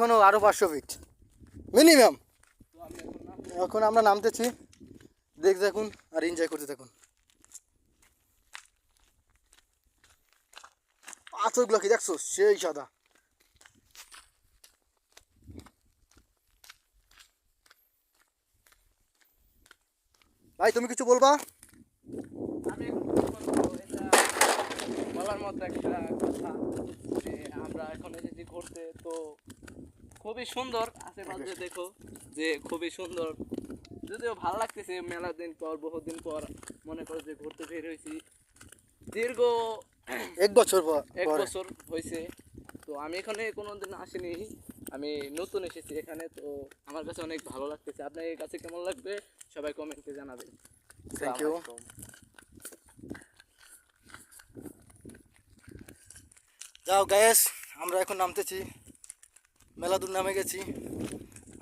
এখনও আরও পাঁচশো ফিট মিনিমাম এখন আমরা নামতেছি। দেখ দেখুন আর এনজয় করতে থাকুন। পাথরগুলো কি দেখছ? সেই সাদা। ভাই, তুমি কিছু বলবা? বলার মতো একটা কথা আমরা এখন এসেছি ঘুরতে, তো খুবই সুন্দর। আশেপাশে দেখো যে খুবই সুন্দর। যদিও ভালো লাগতেছে মেলা দিন পর বহুদিন পর মনে করো যে ঘুরতে বের হয়েছি। দীর্ঘ এক বছর পর এক বছর হয়েছে। তো আমি এখানে কোনো কোনোদিন আসিনি। আমি নতুন এসেছি এখানে তো আমার কাছে অনেক ভালো লাগতেছে। আপনার কাছে কেমন লাগবে? সবাই কমেন্টে জানাবেন। থ্যাংক ইউ যাও গ্যাস আমরা এখন নামতেছি। মেলা দূর নামে গেছি।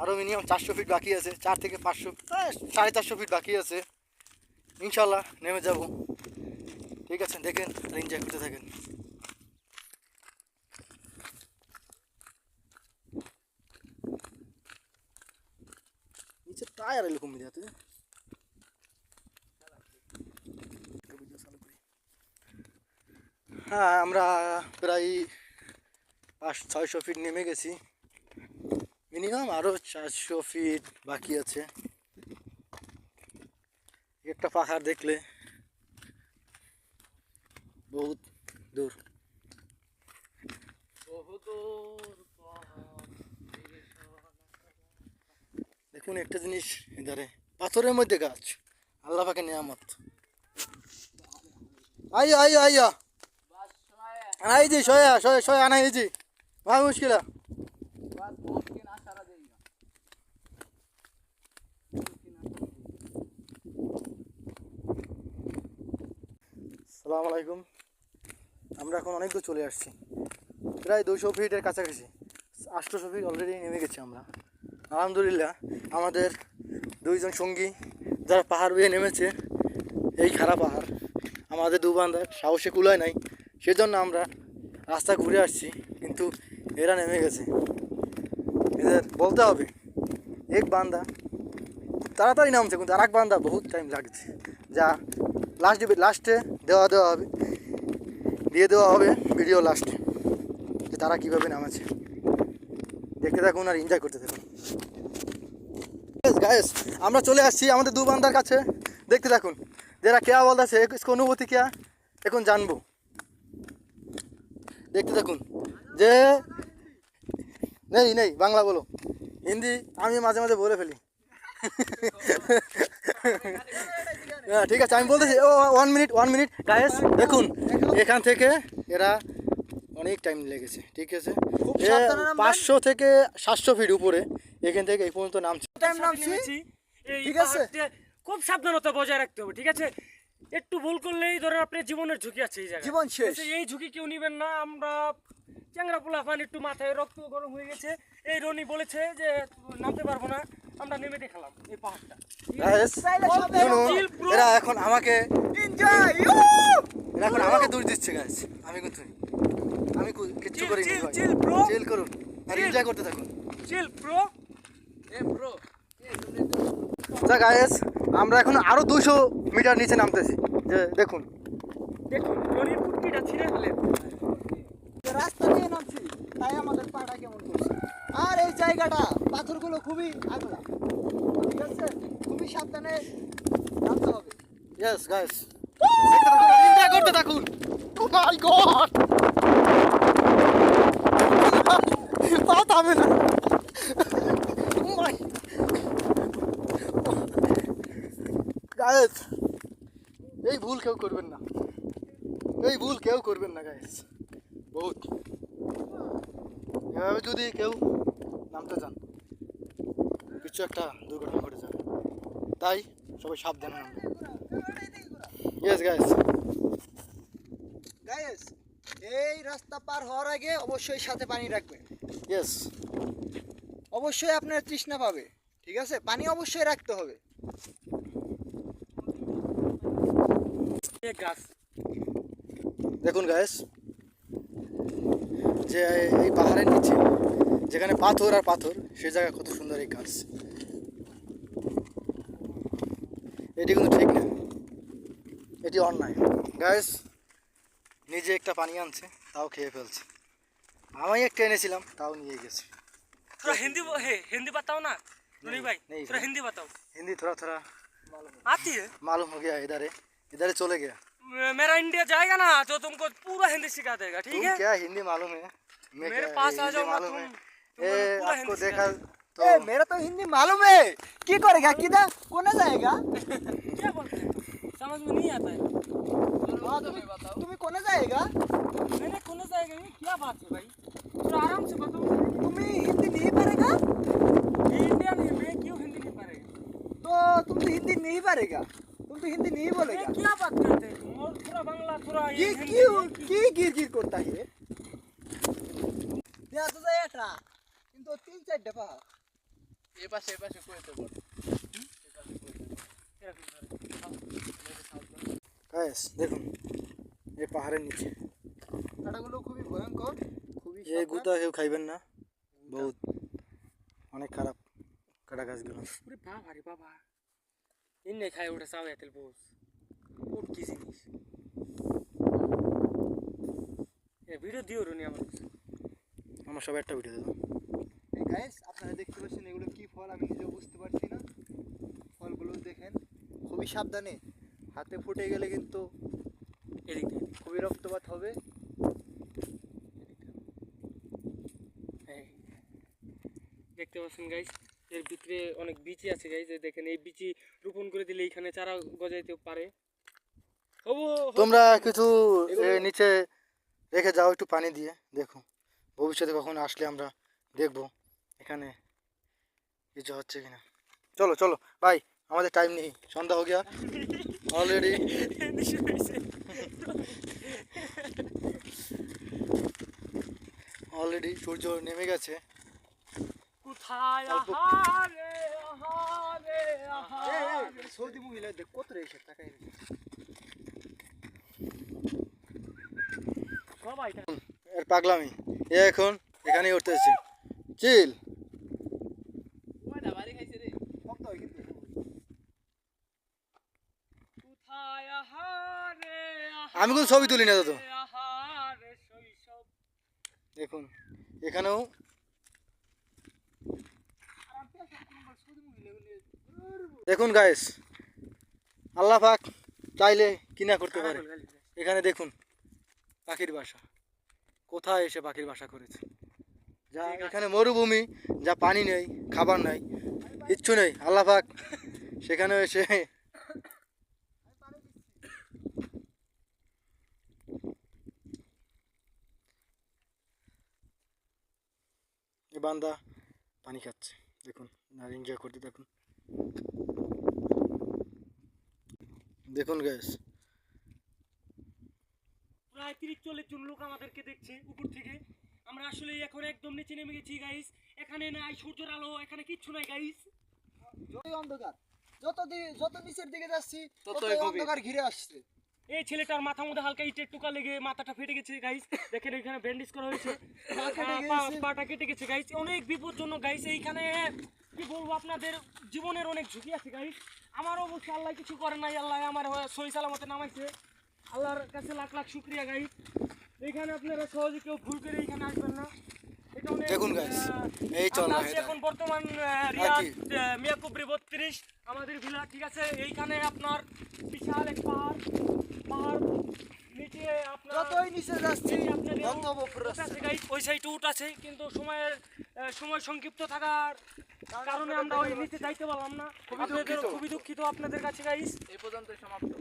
আরও মিনিমাম চারশো ফিট বাকি আছে, চার থেকে পাঁচশো সাড়ে চারশো ফিট বাকি আছে। ইনশাল্লাহ নেমে যাব। ঠিক আছে, দেখেন এনজয় করতে থাকেন। নিচে টায়ার এরকম যাতে হ্যাঁ আমরা প্রায় পাঁচ, ছয়শো ফিট নেমে গেছি। মিনিমাম আরও চারশো ফিট বাকি আছে। একটা পাহাড় দেখলে বহুত দূর। দেখুন একটা জিনিস এধারে, পাথরের মধ্যে গাছ। আল্লাহ পাকে নিয়ামত। আইয়া আইয়া আইয়া আনাই জি শয়া শয়া শয়া আনাই জি ভাই, মুশকিলা। সালাম আলাইকুম। আমরা এখন অনেক দূর চলে আসছি। প্রায় দুশো ফিটের কাছাকাছি। আটশোশো ফিট অলরেডি নেমে গেছি আমরা। আলহামদুলিল্লাহ, আমাদের দুইজন সঙ্গী যারা পাহাড় বেয়ে নেমেছে, এই খারাপ পাহাড়, আমাদের দু বান্ধার সাহসে কুলায় নাই, সেজন্য আমরা রাস্তা ঘুরে আসছি, কিন্তু এরা নেমে গেছে। এদের বলতে হবে, এক বান্দা তাড়াতাড়ি নামছে, কিন্তু আর এক বান্দা বহুত টাইম লাগছে। যা লাস্ট লাস্টে দেওয়া দেওয়া হবে। দিয়ে দেওয়া হবে ভিডিও লাস্টে যে তারা কীভাবে নামাচ্ছে। দেখতে থাকুন আর এনজয় করতে থাকুন। গায়েস আমরা চলে আসছি আমাদের দু বান্দার কাছে। দেখতে থাকুন, যারা কেয়া বলতেছে অনুভূতি কেয়া? এখন জানব। দেখতে থাকুন, যে নেই নেই, বাংলা বলো। হিন্দি আমি মাঝে মাঝে বলে ফেলি। হ্যাঁ ঠিক আছে আমি বলতেছি ও one minute one minute guys দেখুন এখান থেকে এরা অনেক টাইম লেগেছে ঠিক আছে? পাঁচশো থেকে সাতশো ফিট উপরে এখান থেকে এই পর্যন্ত নামছে। টাইম নামছি। এই ঠিক আছে? খুব সাবধানতা বজায় রাখতে হবে ঠিক আছে? একটু ভুল করলেই ধরেন আপনার জীবনের ঝুঁকি আছে এই জায়গায়। জীবন শেষ। এই ঝুঁকি কেউ নিবেন না আমরা চ্যাংরা পোলা পান একটু মাথায় রক্ত গরম হয়ে গেছে। এই রনি বলেছে যে নামতে পারব না। আমরা নেমে দেখালাম এই পাহাড়টা। গায়েস এরা এখন আমাকে এরা এখন আমাকে দূর দিচ্ছে গাইস আমি কিন্তু আমি কিচ্ছু chill, চিল করুন। আর এনজয় করতে থাকুন। চিল প্রো এ ব্রো যা গায়েস আমরা এখন আরও দুশো মিটার নিচে নামতেছি। যে দেখুন। দেখুন রনির কুটকিটা ছিঁড়ে ফেলেন রাস্তা দিয়ে নামছি তাই আমাদের পাটা কেমন করছে? আর এই জায়গাটা পাথরগুলো খুবই আগলা। ঠিক আছে? খুবই সাবধানে নামতে হবে। ইয়েস গাইস এনজয় করতে থাকুন ও মাই গড পা থামে না। মাই গাইস এই ভুল কেউ করবেন না। এই ভুল কেউ করবেন না গাইস বহুত। এভাবে যদি কেউ নামতে চান? কিছু একটা দুর্ঘটনা ঘটে যাবে। তাই সবাই সাবধানে নামবে ইয়েস গাইস গাইস এই রাস্তা পার হওয়ার আগে অবশ্যই সাথে পানি রাখবেন। ইয়েস অবশ্যই আপনার তৃষ্ণা পাবে ঠিক আছে? পানি অবশ্যই রাখতে হবে। গাছ। দেখুন গাইস যে এই পাহাড়ের নিচে যেখানে পাথর আর পাথর সে জায়গায় কত সুন্দর এই গাছ এটি কিন্তু ঠিক না এটি অন্যায় গাছ নিজে একটা পানি আনছে তাও খেয়ে ফেলছে আমি একটা এনেছিলাম তাও নিয়ে গেছে थोड़ा हिंदी वो- है हिंदी बताओ ना रोनी भाई नहीं, थोड़ा नहीं। हिंदी बताओ हिंदी थोड़ा थोड़ा आती है मालूम हो गया इधर है इधर ही चले गया मे- मेरा इंडिया जाएगा ना तो तुमको पूरा हिंदी सिखा देगा ठीक तुम है क्या हिंदी मालूम है मैं मेरे क्या- पास ये आ हिंदी जाओ ना मालूम तुम है तुमको तो आपको देखा तो ए, मेरा तो हिंदी मालूम है। की करेगा किधर? कौन जाएगा? क्या बोलते हैं? समझ में नहीं आता है। हाँ, तो तुम्हें जाएगा? मैंने कौन जाएगा? ये क्या बात है भाई? तो आराम से बताओ। तुम्हें हिंदी नहीं पड़ेगा क्यों हिंदी नहीं पड़ेगा तो तुम तो हिंदी नहीं पड़ेगा तुम तो हिंदी नहीं बोलेगा। क्या बात करते हैं? थोड़ा थोड़ा ये क्यों की गिर गिर करता है? তিন চারটা পাহাড় এ পাশে এ পাশে কইতে বল দেখুন এই পাহাড়ের নিচে। কাটাগুলো খুবই ভয়ঙ্কর খুবই এই গুতা কেউ খাইবেন না। বহুত অনেক খারাপ কাটা গাছগুলো। বাবা রে বাবা। ইন্নে খায় ওটা চাও এতেল বোস। ওট কি জিনিস? এ ভিডিও দিও রুনি আমার। আমার সবাই একটা ভিডিও দেবো। গাইস আপনারা দেখতে পাচ্ছেন এগুলো কি ফল? আমি নিজেও বুঝতে পারছি না। ফলগুলো দেখেন খুবই সাবধানে হাতে ফুটে গেলে কিন্তু এদিক খুবই রক্তপাত হবে। দেখতে পাচ্ছেন গাইস এর ভিতরে অনেক বিচি আছে গাইস দেখেন এই বিচি রোপণ করে দিলে এখানে চারা গজাইতে পারে। তোমরা কিছু নিচে রেখে যাও একটু পানি দিয়ে দেখো। ভবিষ্যতে কখন আসলে আমরা দেখব। কিছু হচ্ছে কিনা। চলো চলো ভাই আমাদের টাইম নেই সন্ধ্যা হয়ে গিয়া অলরেডি অলরেডি সূর্য নেমে গেছে। কোথায়? আহারে আহারে আহারে। সৌদি মহিলা দেখ কত সবাই এর পাগলামি। এ এখন এখানেই উঠতেছে। চিল কয়টা বাড়ি খাইছে রে ভক্ত হয় কিন্তু কোথায় আহারে আমি কোনো ছবি তুলি না দাদু। দেখুন এখানেও দেখুন গাইস আল্লাহ পাক চাইলে কিনা করতে পারে। এখানে দেখুন পাখির বাসা। কোথায় এসে পাখির বাসা করেছে? যা এখানে মরুভূমি যা পানি নেই খাবার নাই কিচ্ছু নেই। আল্লাহ পাক সেখানেও এসে বান্দা পানি খাচ্ছে। দেখুন আর এনজয় করতে দেখুন দেখুন গ্যাস প্রায় তিরিশ চল্লিশ জন লোক আমাদেরকে দেখছে উপর থেকে। আমরা আসলে এখন একদম নিচে নেমে গেছি গাইস এখানে নাই সূর্যের আলো এখানে কিচ্ছু নাই গাইস যতই অন্ধকার। যত যত নিচের দিকে যাচ্ছি ততই অন্ধকার ঘিরে আসছে। এই ছেলেটার মাথার মধ্যে হালকা ইটের টুকা লেগে মাথাটা ফেটে গেছে গাইস দেখেন এখানে ব্যান্ডেজ করা হয়েছে। পাটা কেটে গেছে গাইস অনেক বিপজ্জনক গাইস এইখানে কি বলব আপনাদের জীবনের অনেক ঝুঁকি আছে গাইস আমার অবশ্যই আল্লাহ কিছু করে নাই আল্লাহ আমার সহি সালামতে নামাইছে। আল্লাহর কাছে লাখ লাখ শুক্রিয়া গাইস এইখানে আপনারা সহজে কেউ ভুল করে এইখানে আসবেন না। দেখুন গাইস এই চল। এখন বর্তমান রিয়াদ মিয়াকুবরি বত্রিশ আমাদের ভিলা ঠিক আছে এইখানে আপনার বিশাল এক পাহাড় পাহাড় নিচে আপনার যতই নিচে যাচ্ছি আপনার ওই সাইডে উঠ আছে কিন্তু সময়ের সময় সংক্ষিপ্ত থাকার কারণে আমরা ওই নিচে যাইতে পারলাম না আপনাদের খুবই দুঃখিত আপনাদের কাছে গাইস এই পর্যন্ত সমাপ্ত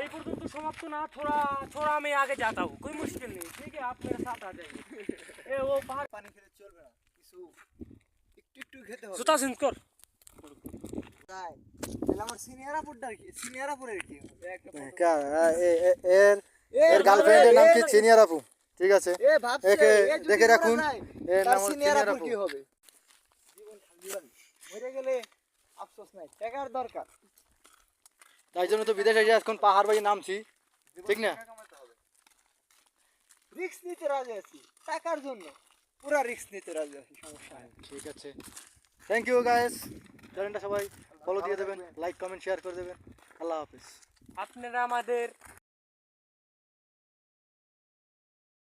এই পর্যন্ত সমাপ্ত না थोड़ा थोड़ा मैं आगे जाता हूँ कोई मुश्किल नहीं ठीक है आप मेरे साथ आ जाइए ए वो बाहर পানি খেলে চলবে না কিছু একটু একটু খেতে হবে জুতা চেঞ্জ কর তাই তাহলে আমার সিনিয়রাপুরটার কি সিনিয়রাপুরের কি হবে কা- এ- এ- এর এ এর গার্লফ্রেন্ডের নাম কি এ- চিনিয়ার আপু ঠিক আছে এ ভাবছে একে এ যদি দেখে মারা রাখুন যায়, এর তার নাম হচ্ছে সিনিয়রাপুর চিনিয়ার কি আপু হবে নাই টাকার দরকার। তাই জন্য তো বিদেশে এসে এখন পাহাড় বাড়ি নামছি ঠিক না? নিতে রাজি আছি টাকার জন্য। পুরা নিতে রাজি আছি সমস্যা নেই। ঠিক আছে। থ্যাংক ইউ গাইস চ্যানেলটা সবাই ফলো দিয়ে দেবেন লাইক কমেন্ট শেয়ার করে দেবেন। আল্লাহ হাফিজ। আপনারা আমাদের